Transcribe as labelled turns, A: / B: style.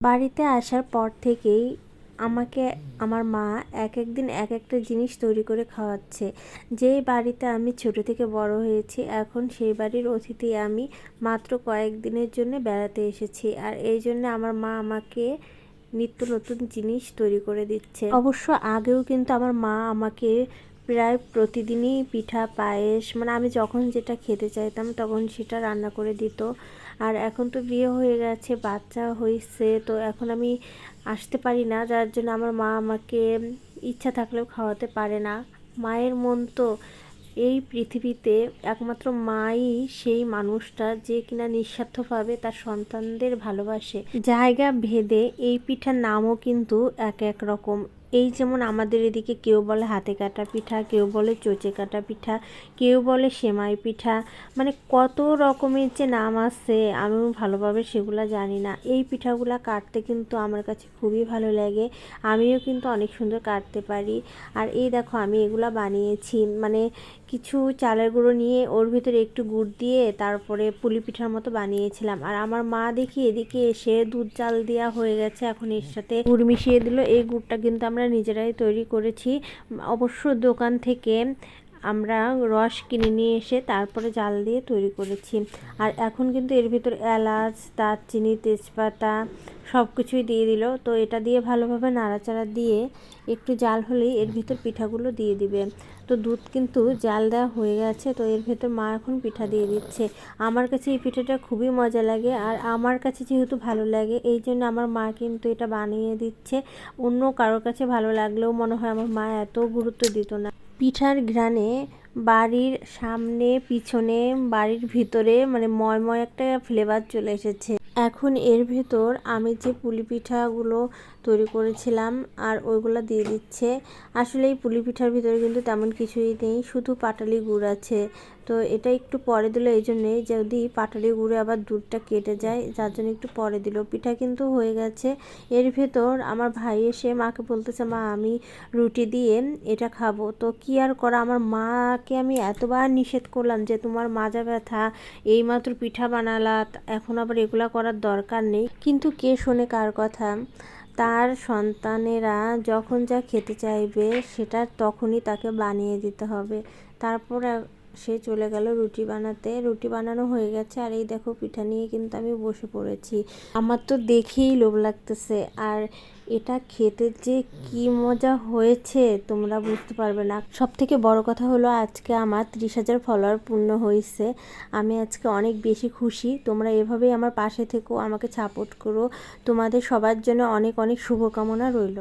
A: বাড়িতে আসার পর থেকেই আমাকে, আমার মা এক এক দিন এক একটা জিনিস তৈরি করে খাওয়াচ্ছে। যেই বাড়িতে আমি ছোট থেকে বড় হয়েছি, এখন সেই বাড়ির অতিথি আমি মাত্র কয়েকদিনের জন্য বেড়াতে এসেছি। আর এই জন্য আমার মা আমাকে নিত্য নতুন জিনিস তৈরি করে দিচ্ছে। অবশ্য আগেও কিন্তু আমার মা আমাকে প্রায় প্রতিদিনই পিঠা, পায়েস মানে আমি যখন যেটা খেতে চাইতাম তখন সেটা রান্না করে দিত। আর এখন তো বিয়ে হয়ে গেছে, বাচ্চা হয়েছে তো এখন আমি আসতে পারি না। যার জন্য আমার মা আমাকে ইচ্ছা থাকলেও খাওয়াতে পারে না। মায়ের মন তো এই পৃথিবীতে একমাত্র মাই সেই মানুষটা যে কিনা নিঃস্বার্থভাবে তার সন্তানদের ভালোবাসে। জায়গা ভেদে এই পিঠার নামও কিন্তু এক এক রকম। এই যেমন আমাদের এদিকে কেউ বলে হাতে কাটা পিঠা, কেউ বলে চোচে কাটা পিঠা, কেউ বলে সেমাই পিঠা মানে কত রকমের যে নাম আছে আমি ভালোভাবে সেগুলো জানি না। এই পিঠাগুলো কাটতে কিন্তু আমার কাছে খুবই ভালো লাগে। আমিও কিন্তু অনেক সুন্দর কাটতে পারি। আর এই দেখো আমি এগুলা বানিয়েছি। মানে কিছু চালের গুঁড়ো নিয়ে ওর ভিতরে একটু গুড় দিয়ে তারপরে পুলি পিঠার মতো বানিয়েছিলাম। আর আমার মা দেখি এদিকে এসে দুধ চাল দেওয়া হয়ে গেছে, এখন এর সাথে গুড় মিশিয়ে দিল। এই গুড়টা কিন্তু আমরা নিজেরাই তৈরি করেছি। অবশ্য দোকান থেকে আমরা রস কিনে নিয়ে এসে তারপরে জাল দিয়ে তৈরি করেছি। আর এখন কিন্তু এর ভিতর এলাচ, দারচিনি, তেজপাতা সব কিছুই দিয়ে দিল। তো এটা দিয়ে ভালোভাবে নাড়াচাড়া দিয়ে একটু জাল হলেই এর ভিতর পিঠাগুলো দিয়ে দিবে। তো দুধ কিন্তু জাল দেওয়া হয়ে গেছে, তো এর ভেতর মা এখন পিঠা দিয়ে দিচ্ছে। আমার কাছে এই পিঠাটা খুবই মজা লাগে আর আমার কাছে যেহেতু ভালো লাগে, এই জন্য আমার মা কিন্তু এটা বানিয়ে দিচ্ছে। অন্য কারোর কাছে ভালো লাগলেও মনে হয় আমার মা এত গুরুত্ব দিত না। পিঠার ঘ্রাণে বাড়ির সামনে, পিছনে, বাড়ির ভিতরে মানে ময়ময় একটা ফ্লেভার চলে এসেছে। এখন এর ভেতর আমি যে পুলি পিঠাগুলো তৈরি করেছিলাম আর ওইগুলো দিয়ে দিচ্ছে, আসলে এই পুলি পিঠার ভিতরে কিন্তু তেমন কিছুই নেই, শুধু পাটালি গুড় আছে। তো এটা একটু পরে দিল, এই জন্যে যদি পাটালি গুড়ে আবার দুধটা কেটে যায়, যার জন্য একটু পরে দিল। পিঠা কিন্তু হয়ে গেছে। এর ভেতর আমার ভাই এসে মাকে বলতেছে, মা, আমি রুটি দিয়ে এটা খাব। তো কি আর করা, আমার মাকে আমি এতবার নিষেধ করলাম যে, তোমার মাজা ব্যথা, এইমাত্র পিঠা বানালা, এখন আবার এগুলা করার দরকার নেই। কিন্তু কে শোনে কার কথা? তার সন্তানেরা যখন যা খেতে চাইবে, সেটা তখনই তাকে বানিয়ে দিতে হবে। তারপর সে চলে গেল রুটি বানাতে। রুটি বানানো হয়ে গেছে আর এই দেখো পিঠা নিয়ে কিন্তু আমি বসে পড়েছি। আমার তো দেখেই লোভ লাগতেছে। আর এটা খেতে যে কি মজা হয়েছে তোমরা বুঝতে পারবে না। সব থেকে বড় কথা হলো আজকে আমার ত্রিশ হাজার ফলোয়ার পূর্ণ হয়েছে আমি আজকে অনেক বেশি খুশি। তোমরা এভাবেই আমার পাশে থেকো, আমাকে সাপোর্ট করো। তোমাদের সবার জন্য অনেক অনেক শুভকামনা রইল।